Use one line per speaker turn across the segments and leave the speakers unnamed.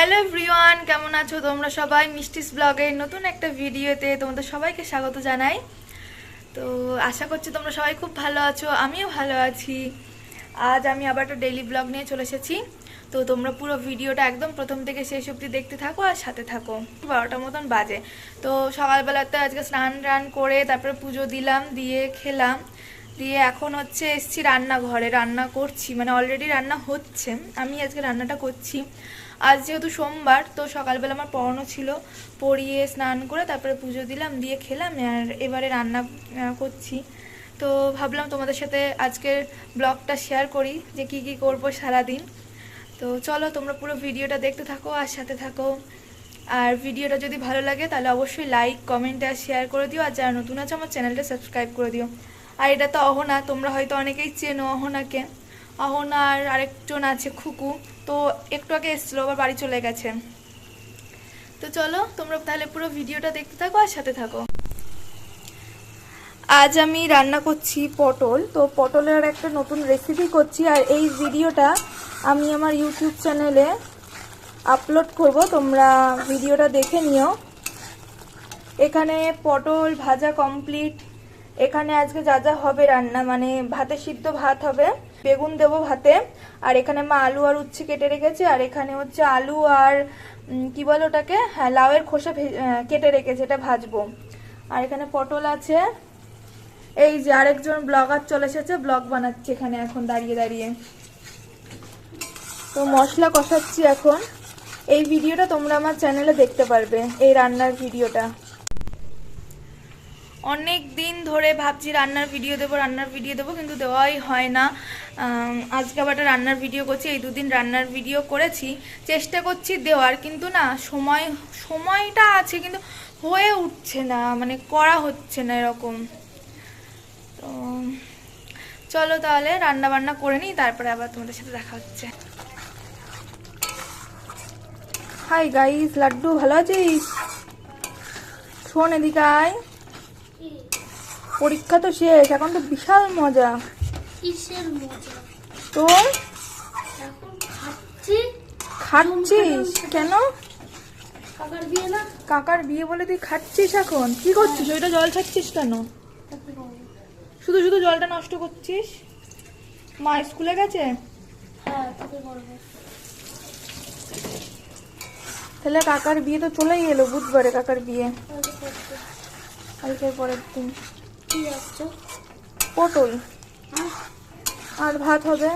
Hello everyone কেমন আছো তোমরা সবাই? মিষ্টিস ব্লগের নতুন একটা ভিডিওতে তোমাদের সবাইকে স্বাগত জানাই। তো আশা করছি তোমরা সবাই খুব ভালো আছো, আমিও ভালো আছি। আজ আমি আবার একটা ডেইলি ব্লগ নিয়ে চলে এসেছি। তো তোমরা পুরো ভিডিওটা একদম প্রথম থেকে শেষ অবধি দেখতে থাকো আর সাথে থাকো। বারোটার মতন বাজে। তো সকালবেলাতে আজকে স্নান টান করে তারপরে পুজো দিলাম, দিয়ে খেলাম। দিয়ে এখন হচ্ছে এসছি রান্নাঘরে, রান্না করছি মানে অলরেডি রান্না হচ্ছে। আমি আজকে রান্নাটা করছি। আজ যেহেতু সোমবার, তো সকালবেলা আমার পড়ানো ছিল। পড়িয়ে স্নান করে তারপরে পুজো দিলাম, দিয়ে খেলাম, আর এবারে রান্না করছি। তো ভাবলাম তোমাদের সাথে আজকের ব্লগটা শেয়ার করি, যে কি কি করব সারাদিন। তো চলো, তোমরা পুরো ভিডিওটা দেখতে থাকো আর সাথে থাকো। আর ভিডিওটা যদি ভালো লাগে, তাহলে অবশ্যই লাইক কমেন্ট আর শেয়ার করে দিও। আর যারা নতুন আছে, আমার চ্যানেলটা সাবস্ক্রাইব করে দিও। এটা তো অহনা, তোমরা হয়তো অনেকেই চেনো অহনাকে। অহনার আর আরেকজন আছে খুকু, তো একটু আগে এসেছিল, আবার বাড়ি চলে গেছে। তো চলো, তোমরা তাহলে পুরো ভিডিওটা দেখতে থাকো আর সাথে থাকো। আজ আমি রান্না করছি পটল, তো পটলের একটা নতুন রেসিপি করছি, আর এই ভিডিওটা আমি আমার ইউটিউব চ্যানেলে আপলোড করব, তোমরা ভিডিওটা দেখে নিও। এখানে পটল ভাজা কমপ্লিট এখানে আজকে যা যা হবে রান্না মানে ভাতে সিদ্ধ ভাত হবে, বেগুন দেবো ভাতে, আর এখানে মা আলু আর উচ্ছে কেটে রেখেছে, আর এখানে হচ্ছে আলু আর কি বলে ওটাকে? হ্যাঁ লাউয়ের খোসা কেটে রেখেছে, এটা ভাজবো। আর এখানে পটল আছে। এই যে আরেকজন ব্লগার চলে এসেছে, ব্লগ বানাচ্ছে এখানে এখন দাঁড়িয়ে দাঁড়িয়ে। তো মশলা কষাচ্ছি এখন। এই ভিডিওটা তোমরা আমার চ্যানেলে দেখতে পারবে, এই রান্নার ভিডিওটা। অনেক দিন ধরে ভাবছি রান্নার ভিডিও দেবো, রান্নার ভিডিও দেবো, কিন্তু দেওয়াই হয় না। আজকে আবার রান্নার ভিডিও করছি, এই দুদিন রান্নার ভিডিও করেছি। চেষ্টা করছি দেওয়ার, কিন্তু না, সময়, সময়টা আছে, কিন্তু হয়ে উঠছে না মানে করা হচ্ছে না এরকম। তো, চলো তাহলে রান্না বান্না করে নিই, তারপরে আবার তোমাদের সাথে দেখা হচ্ছে। হাই গাইস লাড্ডু ভালো আছিস? শোন এদিকে আয়। পরীক্ষা তো শেষ এখন তো বিশাল মজা।
কিসের মজা?
তোর? খাচ্ছিস? কেন?
খাবার দিয়ে না?
কাকার বিয়ে বলে তুই খাচ্ছিস এখন? কি করছিস? ওইটা জল ছাড়ছিস কেন? শুধু শুধু জলটা নষ্ট করছিস? মা স্কুলে গেছে?
হ্যাঁ
তাহলে কাকার বিয়ে তো চলেই এলো বুধবারে কাকার বিয়ে।
তাহলে করতে।
পরের দিন।
কি যাচ্ছে
পটল। আর ভাত হবে।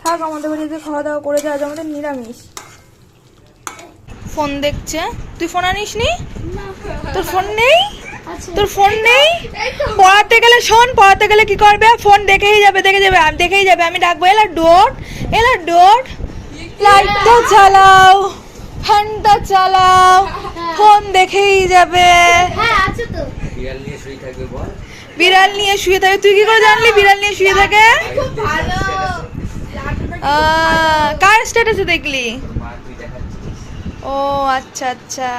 থাক, আমাদের বাড়িতে খাওয়া দাওয়া করে যা আজ আমাদের নিরামিষ। ফোন দেখছে। তুই ফোন আনিস নি তোর ফোন নেই? তোর ফোন নেই? পড়াতে গেলে শোন, পড়াতে গেলে কি করবে? ফোন দেখেই যাবে, দেখে যাবে দেখেই যাবে। আমি ডাকবো, এলা ডোট এলা ডোট লাইটটা চালাও ফ্যানটা চালাও ফোন দেখেই যাবে।
হ্যাঁ আছে তো।
বিড়াল নিয়ে শুয়ে থাকবে বল।
বিড়াল নিয়ে শুয়ে থাকে। তুই কি করে জানলি বিড়াল নিয়ে শুয়ে থাকে? কার স্ট্যাটাসে দেখলি? ও আচ্ছা আচ্ছা।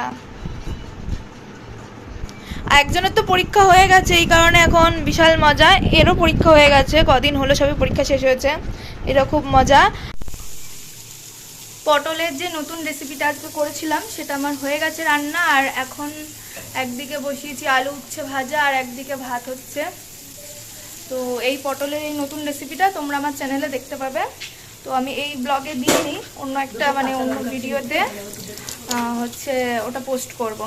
একজনের তো পরীক্ষা হয়ে গেছে এই কারণে এখন বিশাল মজা। এরও পরীক্ষা হয়ে গেছে কদিন হলো সবই পরীক্ষা শেষ হয়েছে। এরও খুব মজা। পটলের যে নতুন রেসিপিটা আজকে করেছিলাম সেটা আমার হয়ে গেছে রান্না। আর এখন একদিকে বসিয়েছি আলু উচ্ছে ভাজা আর একদিকে ভাত হচ্ছে। তো এই পটলের এই নতুন রেসিপিটা তোমরা আমার চ্যানেলে দেখতে পাবে। তো আমি এই ব্লগে দিইনি অন্য একটা মানে অন্য ভিডিওতে হচ্ছে ওটা পোস্ট করব।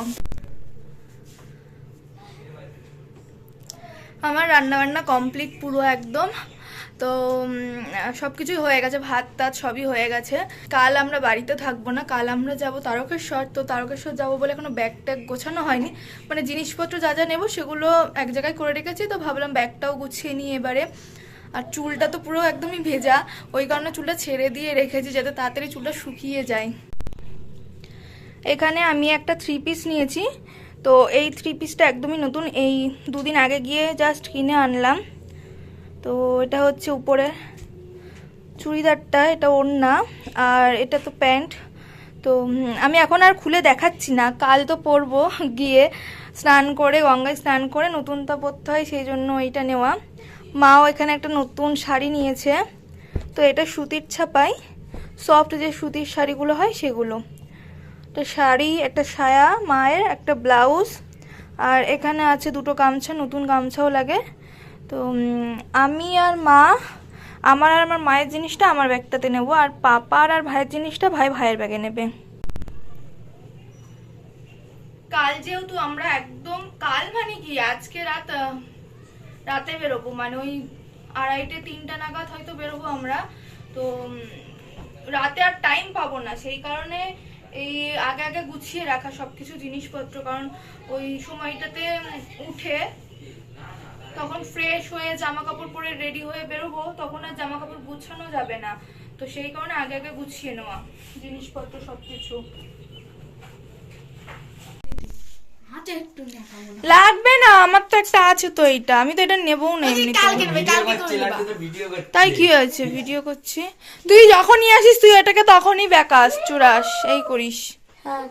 আমার রান্না বান্না কমপ্লিট পুরো একদম। তো সব কিছুই হয়ে গেছে, ভাত টাত সবই হয়ে গেছে। কাল আমরা বাড়িতে থাকব না, কাল আমরা যাব তারকেশ্বর, তো তারকেশ্বর যাব বলে এখনও ব্যাগ ট্যাগ গোছানো হয়নি। মানে জিনিসপত্র যা যা নেব সেগুলো এক জায়গায় করে রেখেছি, তো ভাবলাম ব্যাগটাও গুছিয়ে নিই এবারে। আর চুলটা তো পুরো একদমই ভেজা, ওই কারণে চুলটা ছেড়ে দিয়ে রেখেছি যাতে তাড়াতাড়ি চুলটা শুকিয়ে যায়। এখানে আমি একটা থ্রি পিস নিয়েছি, তো এই থ্রি পিসটা একদমই নতুন, এই দুদিন আগে গিয়ে জাস্ট কিনে আনলাম। তো এটা হচ্ছে উপরে চুড়িদারটা, এটা ওড়না, আর এটা তো প্যান্ট। তো আমি এখন আর খুলে দেখাচ্ছি না। কাল তো পরবো গিয়ে স্নান করে, গঙ্গায় স্নান করে নতুনটা পরতে হয়, সেই জন্য এইটা নেওয়া। মাও এখানে একটা নতুন শাড়ি নিয়েছে, তো এটা সুতির ছাপাই। সফট যে সুতির শাড়িগুলো হয় সেগুলো। একটা শাড়ি, একটা সায়া, মায়ের, একটা ব্লাউজ, আর এখানে আছে দুটো গামছা, নতুন গামছাও লাগে। তো আমি আর মা, আমার আর আমার মায়ের জিনিসটা আমার ব্যাগটাতে নেব আর পাপার আর ভাইয়ের জিনিসটা ভাই ভাইয়ের ব্যাগে নেবে। কাল যেহেতু আমরা একদম, কাল মানে কি? আজকে রাত রাতে বেরোবো। মানে ওই আড়াইটে, তিনটা নাগাদ হয়তো বেরোবো আমরা। তো রাতে আর টাইম পাবো না। সেই কারণে এই আগে আগে গুছিয়ে রাখা সবকিছু জিনিসপত্র। কারণ ওই সময়টাতে উঠে তখন ফ্রেশ হয়ে জামা কাপড় পরে রেডি হয়ে বেরোবো তখন আর জামা কাপড় গুছানো যাবে না। তো সেই কারণে আগে আগে গুছিয়ে নেওয়া জিনিসপত্র সবকিছু।
হাতে একটু দেখাবো না।
লাগবে না আমার তো একটা আছে তো এইটা আমি তো এটা নেবও না এমনি তাই কি হয়েছে? ভিডিও করছি। তুই যখনই আসিস তুই এটাকে তখনই বেকাস চুরাস এই করিস।
হ্যাঁ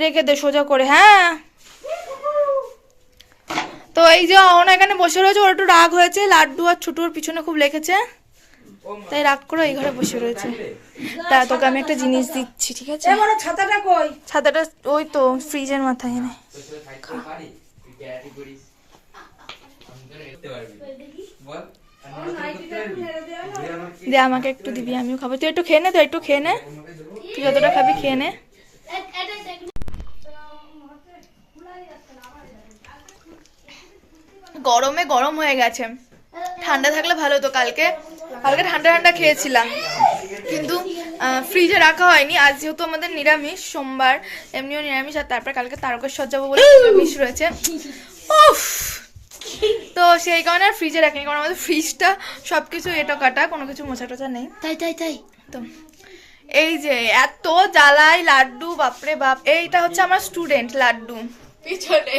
রেখে দে সোজা করে হ্যাঁ। তো এই যে অহনা এখানে বসে রয়েছে ওর একটু রাগ হয়েছে লাড্ডু আর ছোটুর পিছনে খুব লেগেছে তাই রাগ করে এই ঘরে বসে রয়েছে। তা তোকে আমি একটা জিনিস দিচ্ছি ঠিক আছে?
ছাতাটা কই?
ছাতাটা ওই তো ফ্রিজের মাথায় এনে। দে আমাকে একটু দিবি আমিও খাব। তুই একটু খেয়ে নে তুই একটু খেয়ে নে। তুই যতটা খাবি খেয়ে নে
এ- এটা দেখ
গরমে গরম হয়ে গেছে। ঠান্ডা থাকলে ভালো হতো কালকে। কালকে ঠান্ডা ঠান্ডা খেয়েছিলাম। কিন্তু ফ্রিজে রাখা হয়নি। আজ যেহেতু আমাদের নিরামিষ সোমবার এমনিও নিরামিষ আর তারপর কালকে তারকেশ্বর যাব বলে নিরামিষ রয়েছে। উফ! তো সেই কারণে আর ফ্রিজে রাখিনি কারণ আমাদের ফ্রিজটা সব কিছু এটো কাটা কোনো কিছু মোছা টোচা নেই।
তাই তাই তাই।
তো এই যে এত জ্বালাই লাড্ডু বাপরে বাপ। এইটা হচ্ছে আমার স্টুডেন্ট লাড্ডু। পিছনে।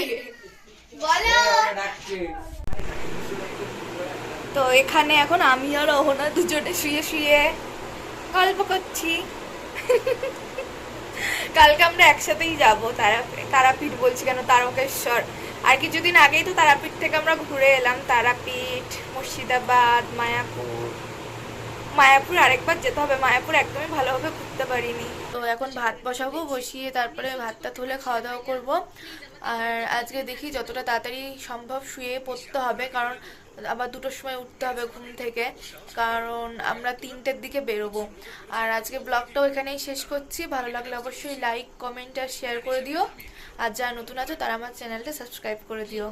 তো এখানে এখন আমি আর অহনা দুজনে শুয়ে শুয়ে গল্প করছি। কালকে আমরা একসাথেই যাব তারা তারাপীঠ বলছি কেন? তারকেশ্বর। আর কিছুদিন আগেই তো তারাপীঠ থেকে আমরা ঘুরে এলাম তারাপীঠ মুর্শিদাবাদ মায়াপুর। মায়াপুর আরেকবার যেতে হবে মায়াপুর একদমই ভালোভাবে ঘুরতে পারিনি। তো এখন ভাত বসাবো বসিয়ে তারপরে ভাতটা তুলে খাওয়া দাওয়া করব। আর আজকে দেখি যতটা তাড়াতাড়ি সম্ভব শুয়ে পড়তে হবে, কারণ আবার দুটোর সময় উঠতে হবে ঘুম থেকে, কারণ আমরা তিনটের দিকে বেরোবো। আর আজকে ব্লগটাও এখানেই শেষ করছি। ভালো লাগলে অবশ্যই লাইক কমেন্ট আর শেয়ার করে দিও। আর যারা নতুন আছো তারা আমার চ্যানেলটা সাবস্ক্রাইব করে দিও।